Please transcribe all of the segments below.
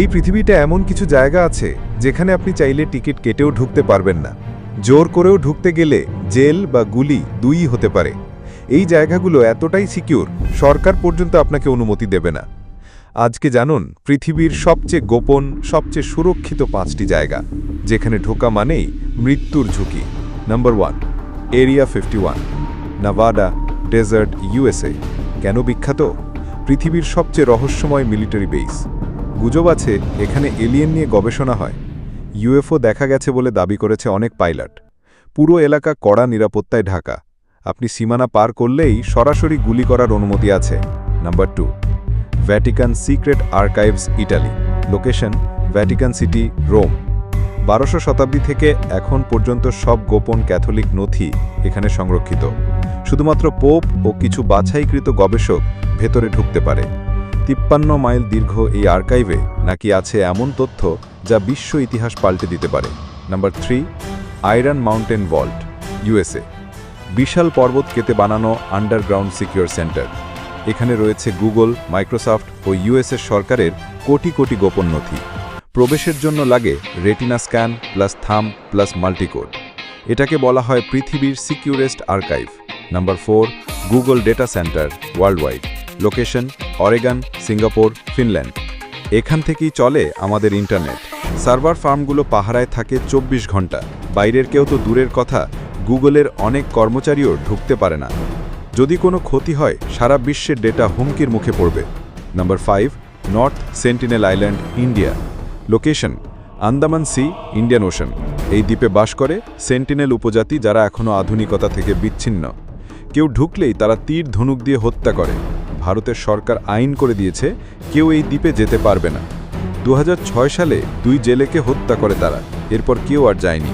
এই পৃথিবীটা এমন কিছু জায়গা আছে যেখানে আপনি চাইলে টিকিট কেটেও ঢুকতে পারবেন না। জোর করেও ঢুকতে গেলে জেল বা গুলি দুইই হতে পারে। এই জায়গাগুলো এতটাই সিকিউর, সরকার পর্যন্ত আপনাকে অনুমতি দেবে না। আজকে জানুন, পৃথিবীর সবচেয়ে গোপন, সবচেয়ে সুরক্ষিত পাঁচটি জায়গা, যেখানে ঢোকা মানেই মৃত্যুর ঝুঁকি। Number one, area fifty one, Nevada desert USA কেন বিখ্যাত? পৃথিবীর সবচেয়ে রহস্যময় মিলিটারি বেস। গুজব আছে, এখানে এলিয়েন নিয়ে গবেষণা হয়। ইউএফও দেখা গেছে বলে দাবি করেছে অনেক পাইলট। পুরো এলাকা কড়া নিরাপত্তায় ঢাকা। আপনি সীমানা পার করলেই সরাসরি গুলি করার অনুমতি আছে। Number two Vatican secret archives Italy location Vatican City Rome বারোশো শতাব্দী থেকে এখন পর্যন্ত সব গোপন ক্যাথলিক নথি এখানে সংরক্ষিত। শুধুমাত্র পোপ ও কিছু বাছাইকৃত গবেষক ভেতরে ঢুকতে পারে। তিপ্পান্ন মাইল দীর্ঘ এই আর্কাইভে নাকি আছে এমন তথ্য যা বিশ্ব ইতিহাস পাল্টে দিতে পারে। Number three iron mountain vault USA. বিশাল পর্বত কেটে বানানো আন্ডারগ্রাউন্ড সিকিউর সেন্টার। এখানে রয়েছে গুগল, মাইক্রোসফট ও ইউএসএর সরকারের কোটি কোটি গোপন নথি। প্রবেশের জন্য লাগে retina scan plus thumb plus multicode. এটাকে বলা হয় পৃথিবীর securest archive. Number four, Google data centre world wide location Oregon, Singapore, Finland. এখান থেকেই চলে আমাদের ইন্টারনেট। সার্ভার ফার্মগুলো পাহারায় থাকে চব্বিশ ঘণ্টা। বাইরের কেউ তো দূরের কথা, গুগলের অনেক কর্মচারীও ঢুকতে পারে না। যদি কোনো ক্ষতি হয়, সারা বিশ্বের ডেটা হুমকির মুখে পড়বে। Number five, North Sentinel Island, India. Location, Andaman sea, Indian Ocean. এই দ্বীপে বাস করে সেন্টিনেল উপজাতি যারা এখনও আধুনিকতা থেকে বিচ্ছিন্ন। কেউ ঢুকলেই তারা তীর ধনুক দিয়ে হত্যা করে। ভারতের সরকার আইন করে দিয়েছে, কেউ এই দ্বীপে যেতে পারবে না। দু হাজার ছয় সালে দুই জেলেকে হত্যা করে তারা, এরপর কেউ আর যায়নি।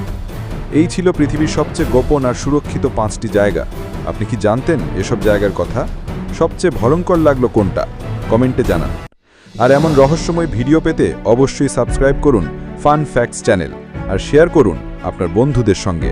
এই ছিল পৃথিবীর সবচেয়ে গোপন আর সুরক্ষিত পাঁচটি জায়গা। আপনি কি জানতেন এসব জায়গার কথা? সবচেয়ে ভয়ঙ্কর লাগল কোনটা? কমেন্টে জানান। আর এমন রহস্যময় ভিডিও পেতে অবশ্যই সাবস্ক্রাইব করুন ফান ফ্যাক্টস চ্যানেল, আর শেয়ার করুন আপনার বন্ধুদের সঙ্গে।